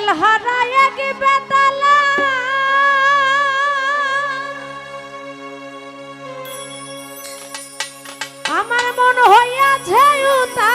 বেতাল হারায় কি বেতালা। আমার মন হইয়াছে উতা